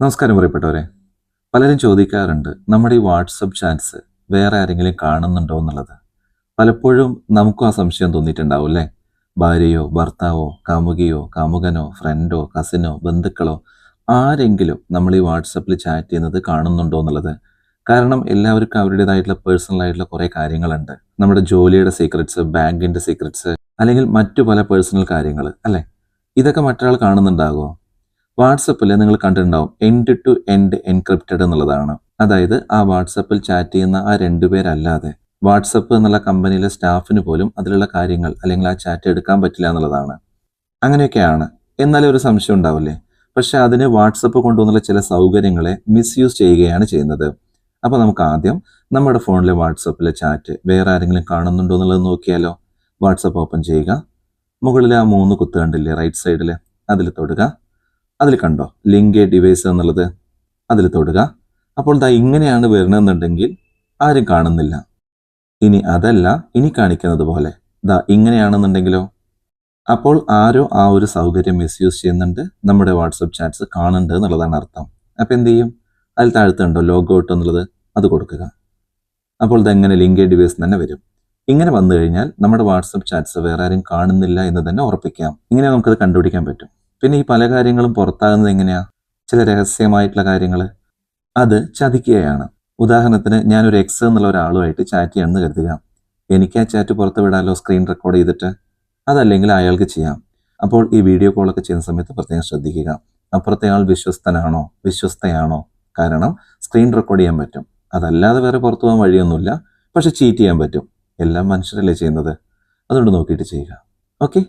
നമസ്കാരം പ്രിയപ്പെട്ടവരെ. പലരും ചോദിക്കാറുണ്ട് നമ്മുടെ ഈ വാട്സപ്പ് ചാറ്റ്സ് വേറെ ആരെങ്കിലും കാണുന്നുണ്ടോ എന്നുള്ളത്. പലപ്പോഴും നമുക്കും ആ സംശയം തോന്നിയിട്ടുണ്ടാവും അല്ലേ? ഭാര്യയോ ഭർത്താവോ കാമുകിയോ കാമുകനോ ഫ്രണ്ടോ കസിനോ ബന്ധുക്കളോ ആരെങ്കിലും നമ്മൾ ഈ വാട്സപ്പിൽ ചാറ്റ് ചെയ്യുന്നത് കാണുന്നുണ്ടോ എന്നുള്ളത്. കാരണം എല്ലാവർക്കും അവരുടേതായിട്ടുള്ള പേഴ്സണൽ ആയിട്ടുള്ള കുറേ കാര്യങ്ങളുണ്ട്. നമ്മുടെ ജോലിയുടെ സീക്രട്സ് ബാങ്കിന്റെ സീക്രട്സ് അല്ലെങ്കിൽ മറ്റു പല പേഴ്സണൽ കാര്യങ്ങൾ അല്ലേ? ഇതൊക്കെ മറ്റൊരാൾ കാണുന്നുണ്ടാകുമോ? വാട്സപ്പിൽ നിങ്ങൾ കണ്ടിട്ടുണ്ടാവും എൻഡ് ടു എൻഡ് എൻക്രിപ്റ്റഡ് എന്നുള്ളതാണ്. അതായത് ആ വാട്സപ്പിൽ ചാറ്റ് ചെയ്യുന്ന ആ രണ്ടുപേരല്ലാതെ വാട്സപ്പ് എന്നുള്ള കമ്പനിയിലെ സ്റ്റാഫിന് പോലും അതിലുള്ള കാര്യങ്ങൾ അല്ലെങ്കിൽ ആ ചാറ്റ് എടുക്കാൻ പറ്റില്ല എന്നുള്ളതാണ്. അങ്ങനെയൊക്കെയാണ്. എന്നാലും ഒരു സംശയം ഉണ്ടാവില്ലേ? പക്ഷേ അതിന് വാട്സപ്പ് കൊണ്ടുവന്നുള്ള ചില സൗകര്യങ്ങളെ മിസ്യൂസ് ചെയ്യുകയാണ് ചെയ്യുന്നത്. അപ്പോൾ നമുക്ക് ആദ്യം നമ്മുടെ ഫോണിലെ വാട്സപ്പിലെ ചാറ്റ് വേറെ ആരെങ്കിലും കാണുന്നുണ്ടോ എന്നുള്ളത് നോക്കിയാലോ? വാട്സപ്പ് ഓപ്പൺ ചെയ്യുക. മുകളിൽ ആ മൂന്ന് കുത്ത് കണ്ടില്ലേ? റൈറ്റ് സൈഡിൽ അതിൽ തൊടുക. അതിൽ കണ്ടോ? ലിങ്ക് ഡിവൈസ് എന്നുള്ളത് അതിൽ തൊടുക. അപ്പോൾ ദാ ഇങ്ങനെയാണ് വരണമെന്നുണ്ടെങ്കിൽ ആരും കാണുന്നില്ല. ഇനി അതല്ല ഇനി കാണിക്കുന്നത് പോലെ. ദാ ഇങ്ങനെയാണെന്നുണ്ടെങ്കിലോ? അപ്പോൾ ആരോ ആ ഒരു സൗകര്യം മിസ്യൂസ് ചെയ്യുന്നുണ്ട്. നമ്മുടെ വാട്സപ്പ് ചാറ്റ്സ് കാണുന്നുണ്ട് എന്നുള്ളതാണ് അർത്ഥം. അപ്പം എന്ത് ചെയ്യും? അതിൽ താഴ്ത്തുണ്ടോ ലോഗ് ഔട്ട് എന്നുള്ളത് അത് കൊടുക്കുക. അപ്പോൾ ഇതെങ്ങനെ ലിങ്ക് ഡിവൈസ് തന്നെ വരും. ഇങ്ങനെ വന്നു കഴിഞ്ഞാൽ നമ്മുടെ വാട്സപ്പ് ചാറ്റ്സ് വേറെ ആരും കാണുന്നില്ല എന്ന് തന്നെ ഉറപ്പിക്കാം. ഇങ്ങനെ നമുക്കത് കണ്ടുപിടിക്കാൻ പറ്റും. പിന്നെ ഈ പല കാര്യങ്ങളും പുറത്താകുന്നത് എങ്ങനെയാ? ചില രഹസ്യമായിട്ടുള്ള കാര്യങ്ങൾ അത് ചതിക്കുകയാണ്. ഉദാഹരണത്തിന് ഞാനൊരു എക്സ് എന്നുള്ള ഒരാളുമായിട്ട് ചാറ്റ് ചെയ്യണമെന്ന് കരുതുക. എനിക്ക് ആ ചാറ്റ് പുറത്ത് വിടാലോ? സ്ക്രീൻ റെക്കോർഡ് ചെയ്തിട്ട്? അതല്ലെങ്കിൽ അയാൾക്ക് ചെയ്യാം. അപ്പോൾ ഈ വീഡിയോ കോളൊക്കെ ചെയ്യുന്ന സമയത്ത് പ്രത്യേകം ശ്രദ്ധിക്കുക. അപ്പുറത്തെ ആൾ വിശ്വസ്തനാണോ? വിശ്വസ്തയാണോ? കാരണം സ്ക്രീൻ റെക്കോർഡ് ചെയ്യാൻ പറ്റും. അതല്ലാതെ വേറെ പുറത്തു പോകാൻ വഴിയൊന്നുമില്ല. പക്ഷെ ചീറ്റ് ചെയ്യാൻ പറ്റും. എല്ലാം മനുഷ്യരല്ലേ ചെയ്യുന്നത്? അതുകൊണ്ട് നോക്കിയിട്ട് ചെയ്യുക. ഓക്കെ